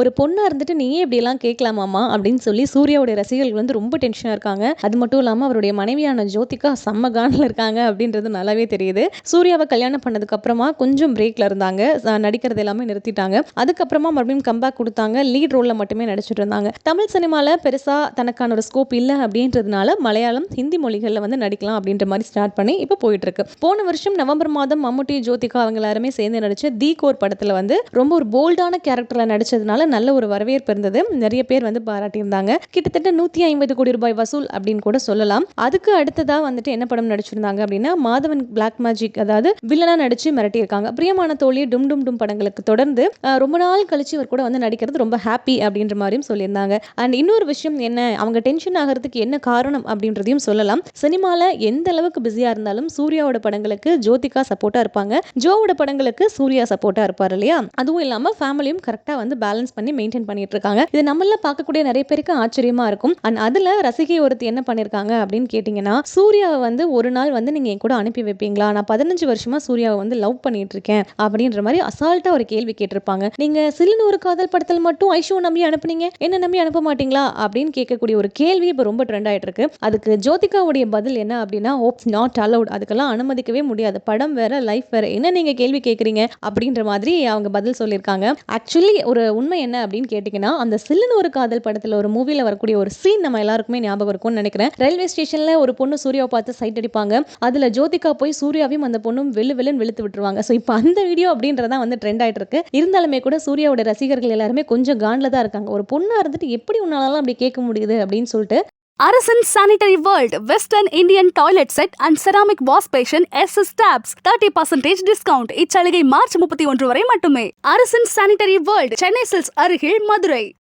ஒரு பொண்ணா இருந்துட்டு நீயே இப்படியெல்லாம் கேட்கலாமாம்மா அப்படின்னு சொல்லி சூர்யாவுடைய ரசிகர்கள் வந்து ரொம்ப டென்ஷனாக இருக்காங்க. அது மட்டும் இல்லாமல் அவருடைய மனைவியான ஜோதிகா செம்ம கானில் இருக்காங்க அப்படின்றது நல்லாவே தெரியுது. சூர்யாவை கல்யாணம் பண்ணதுக்கு அப்புறமா கொஞ்சம் பிரேக்ல இருந்தாங்க. நடிக்கிறது எல்லாமே நிறுத்திட்டாங்க. அதுக்கப்புறமா மறுபடியும் கம்பேக் கொடுத்தாங்க லீட் ரோலில் மட்டுமே நடிச்சிட்டு இருந்தாங்க. தமிழ் சினிமாவில் பெருசாக தனக்கான ஒரு ஸ்கோப் இல்லை அப்படின்றதுனால மலையாளம், ஹிந்தி மொழிகளில் வந்து நடிக்கலாம் அப்படின்ற மாதிரி ஸ்டார்ட் பண்ணி இப்ப போயிட்டுருக்கு. போன வருஷம் நவம்பர் மாதம் மம்முட்டி, ஜோதிகா அவங்க எல்லாருமே சேர்ந்து நடிச்ச தி கோர் படத்தில் வந்து ரொம்ப ஒரு போல்டான கேரக்டரில் நடிச்சது நடிச்சதுனால நல்ல ஒரு வரவேற்பு இருந்தது. நிறைய பேர் வந்து பாராட்டியிருந்தாங்க. கிட்டத்தட்ட 150 கோடி ரூபாய் வசூல் அப்படின்னு கூட சொல்லலாம். அதுக்கு அடுத்ததா வந்துட்டு என்ன படம் நடிச்சிருந்தாங்க அப்படின்னா, மாதவன் பிளாக் மேஜிக் அதாவது வில்லனா நடிச்சு மிரட்டியிருக்காங்க. பிரியமான தோழி, டும் டும் டும் படங்களுக்கு தொடர்ந்து ரொம்ப நாள் கழிச்சு இவர் கூட வந்து நடிக்கிறது ரொம்ப ஹாப்பி அப்படின்ற மாதிரியும் சொல்லியிருந்தாங்க. அண்ட் இன்னொரு விஷயம் என்ன, அவங்க டென்ஷன் ஆகுறதுக்கு என்ன காரணம் அப்படின்றதையும் சொல்லலாம். சினிமால எந்த அளவுக்கு பிஸியா இருந்தாலும் சூர்யாவோட படங்களுக்கு ஜோதிகா சப்போர்ட்டா இருப்பாங்க. ஜோவோட படங்களுக்கு சூர்யா சப்போர்ட்டா இருப்பார் இல்லையா? அதுவும் இல்லாம ஃபேமிலியும் கரெக்டா வந்து பேலன்ஸ் பண்ணி மெயின்டைன் பண்ணிட்டு இருக்காங்க. இது நம்மள பார்க்கக்கூடிய நிறைய பேருக்கு ஆச்சரியமா இருக்கும். அண்ட் அதுல ரசிகை ஒருத்தி என்ன பண்ணிருக்காங்க அப்படின்னு கேட்டீங்கன்னா, சூர்யாவை வந்து ஒரு நாள் வந்து நீங்க என் கூட அனுப்பி வைப்பீங்களா? நான் 15 வருஷமா சூர்யாவை வந்து லவ் பண்ணிட்டு இருக்கேன். அப்படின்ற மாதிரி அசால்ட்டா ஒரு கேள்வி கேட்டிருப்பாங்க. நீங்க சில்லுன்னு ஒரு காதல் படத்தில் மட்டும் ஐஷோ நம்பி அனுப்புனீங்க. என்ன நம்பி அனுப்ப மாட்டீங்களா? அப்படின்னு கேட்கக்கூடிய ஒரு கேள்வி இப்ப ரொம்ப ட்ரெண்ட் ஆயிட்டு இருக்கு. அதுக்கு ஜோதிகாவுடைய பதில் என்ன அப்படின்னா, "ஓப்ஸ் நாட் அலவுட் அதுக்கெல்லாம் அனுமதிக்கவே முடியாது. படம் வேற, லைஃப் வேற. என்ன நீங்க கேள்வி கேட்குறீங்க அப்படின்ற மாதிரி அவங்க பதில் சொல்லியிருக்காங்க. ஆக்சுவலி ஒரு உண்மை என்ன அப்படின்னு கேட்டீங்கன்னா, அந்த சில்லுன்னு ஒரு காதல் படத்தில் ஒரு மூவில வரக்கூடிய ஒரு சீன் நம்ம எல்லாருக்குமே ஞாபகம் இருக்கும்னு நினைக்கிறேன் ரயில்வே ஸ்டேஷன்ல ஒரு பொண்ணு சூர்யாவை பார்த்து சைட் அடிப்பாங்க. அதுல ஜோதிகா போய் சூர்யாவையும் அந்த பொண்ணும் வெளு வெளுன்னு வெளுத்து விட்டுருவாங்க. ஸோ இப்போ அந்த வீடியோ அப்படின்றதான் வந்து ட்ரெண்ட் ஆகிட்டு இருக்கு. இருந்தாலுமே கூட சூர்யாவோட ரசிகர்கள் எல்லாருமே கொஞ்சம் காண்டில் தான் இருக்காங்க. ஒரு பொண்ணா இருந்துட்டு எப்படி உன்னாலலாம் அப்படி கேட்க முடியுது அப்படின்னு சொல்லிட்டு Arasan sanitary world western Indian toilet set and ceramic wash basin S S taps thirty percentage discount இச்சலுகை மார்ச் முப்பத்தி ஒன்று வரை மட்டுமே. அரசன் சானிட்டரி வேர்ல்ட் சென்னை சில்ஸ் அருகில் மதுரை